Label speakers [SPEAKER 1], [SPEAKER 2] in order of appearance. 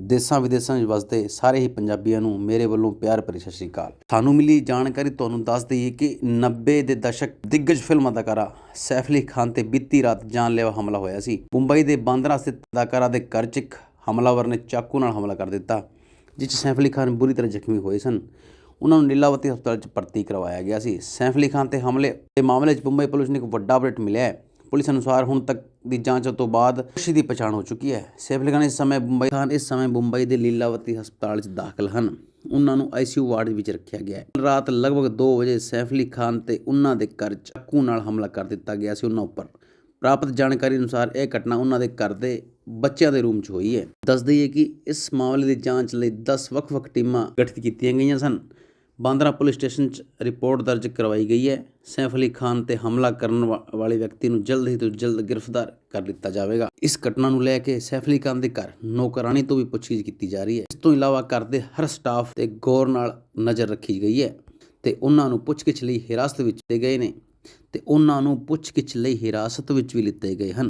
[SPEAKER 1] ਦੇਸਾਂ ਵਿਦੇਸਾਂ ਵਿੱਚ ਵਸਦੇ ਸਾਰੇ ਹੀ ਪੰਜਾਬੀਆਂ ਨੂੰ ਮੇਰੇ ਵੱਲੋਂ ਪਿਆਰ ਭਰੀ ਸਤਿ ਸ਼੍ਰੀ ਅਕਾਲ। ਸਾਨੂੰ ਮਿਲੀ ਜਾਣਕਾਰੀ, ਤੁਹਾਨੂੰ ਦੱਸ ਦਈਏ ਕਿ 90 ਦੇ ਦਸ਼ਕ ਦਿੱਗਜ ਫਿਲਮ ਅਦਾਕਾਰਾ ਸੈਫ ਅਲੀ ਖਾਨ ਤੇ ਬੀਤੀ ਰਾਤ ਜਾਨਲੇਵਾ ਹਮਲਾ ਹੋਇਆ ਸੀ। ਮੁੰਬਈ ਦੇ ਬਾਂਦਰਾ ਸਥਿਤ ਅਦਾਕਾਰਾ ਦੇ ਘਰ 'ਚ ਇੱਕ ਹਮਲਾਵਰ ਨੇ ਚਾਕੂ ਨਾਲ ਹਮਲਾ ਕਰ ਦਿੱਤਾ, ਜਿਸ 'ਚ ਸੈਫ ਅਲੀ ਖਾਨ ਬੁਰੀ ਤਰ੍ਹਾਂ ਜ਼ਖਮੀ ਹੋਏ ਸਨ। ਉਹਨਾਂ ਨੂੰ ਨੀਲਾਵਤੀ ਹਸਪਤਾਲ 'ਚ ਭਰਤੀ ਕਰਵਾਇਆ ਗਿਆ ਸੀ। ਸੈਫ ਅਲੀ ਖਾਨ ਤੇ ਹਮਲੇ ਦੇ ਮਾਮਲੇ 'ਚ ਮੁੰਬਈ ਪੁਲਿਸ ਨੂੰ ਇੱਕ ਵੱਡਾ ਅਪਡੇਟ ਮਿਲਿਆ ਹੈ। ਪੁਲਿਸ ਅਨੁਸਾਰ ਹੁਣ ਤੱਕ ਦੀ ਜਾਂਚ ਤੋਂ ਬਾਅਦ ਦੋਸ਼ੀ ਦੀ ਪਛਾਣ ਹੋ ਚੁੱਕੀ ਹੈ। ਸੈਫ ਖਾਨ ਇਸ ਸਮੇਂ ਮੁੰਬਈ ਖਾਨ ਇਸ ਸਮੇਂ ਮੁੰਬਈ ਦੇ ਲੀਲਾਵਤੀ ਹਸਪਤਾਲ 'ਚ ਦਾਖਲ ਹਨ। ਉਹਨਾਂ ਨੂੰ ਆਈਸੀਯੂ ਵਾਰਡ ਵਿੱਚ ਰੱਖਿਆ ਗਿਆ ਹੈ। ਰਾਤ ਲਗਭਗ 2 ਵਜੇ ਸੈਫਲੀ ਖਾਨ ਤੇ ਉਹਨਾਂ ਦੇ ਘਰ ਚਾਕੂ ਨਾਲ ਹਮਲਾ ਕਰ ਦਿੱਤਾ ਗਿਆ ਸੀ ਉਹਨਾਂ ਉੱਪਰ। ਪ੍ਰਾਪਤ ਜਾਣਕਾਰੀ ਅਨੁਸਾਰ ਇਹ ਘਟਨਾ ਉਹਨਾਂ ਦੇ ਘਰ ਦੇ ਬੱਚਿਆਂ ਦੇ ਰੂਮ 'ਚ ਹੋਈ ਹੈ। ਦੱਸ ਦਈਏ ਕਿ ਇਸ ਮਾਮਲੇ ਦੀ ਜਾਂਚ ਲਈ 10 ਵੱਖ-ਵੱਖ ਟੀਮਾਂ ਗਠਿਤ ਕੀਤੀਆਂ ਗਈਆਂ ਸਨ। ਬਾਂਦਰਾ ਪੁਲਿਸ ਸਟੇਸ਼ਨ 'ਚ ਰਿਪੋਰਟ ਦਰਜ ਕਰਵਾਈ ਗਈ ਹੈ। ਸੈਫ ਅਲੀ ਖਾਨ ਤੇ ਹਮਲਾ ਕਰਨ ਵਾ- ਵਾਲੇ ਵਿਅਕਤੀ ਨੂੰ ਜਲਦ ਹੀ ਤੋਂ ਜਲਦ ਗ੍ਰਿਫਤਾਰ ਕਰ ਲਿੱਤਾ ਜਾਵੇਗਾ। ਇਸ ਘਟਨਾ ਨੂੰ ਲੈ ਕੇ ਸੈਫ ਅਲੀ ਖਾਨ ਦੇ ਘਰ ਨੌਕਰਾਨੀ ਤੋਂ ਵੀ ਪੁੱਛਗਿੱਛ ਕੀਤੀ ਜਾ ਰਹੀ ਹੈ। ਇਸ ਤੋਂ ਇਲਾਵਾ ਘਰ ਦੇ ਹਰ ਸਟਾਫ ਤੇ ਗੌਰ ਨਾਲ ਨਜ਼ਰ ਰੱਖੀ ਗਈ ਹੈ ਤੇ ਉਹਨਾਂ ਨੂੰ ਪੁੱਛਗਿੱਛ ਲਈ ਹਿਰਾਸਤ ਵਿੱਚ ਲਿੱਤੇ ਗਏ ਨੇ ਤੇ ਉਹਨਾਂ ਨੂੰ ਪੁੱਛਗਿੱਛ ਲਈ ਹਿਰਾਸਤ ਵਿੱਚ ਵੀ ਲਿੱਤੇ ਗਏ ਹਨ।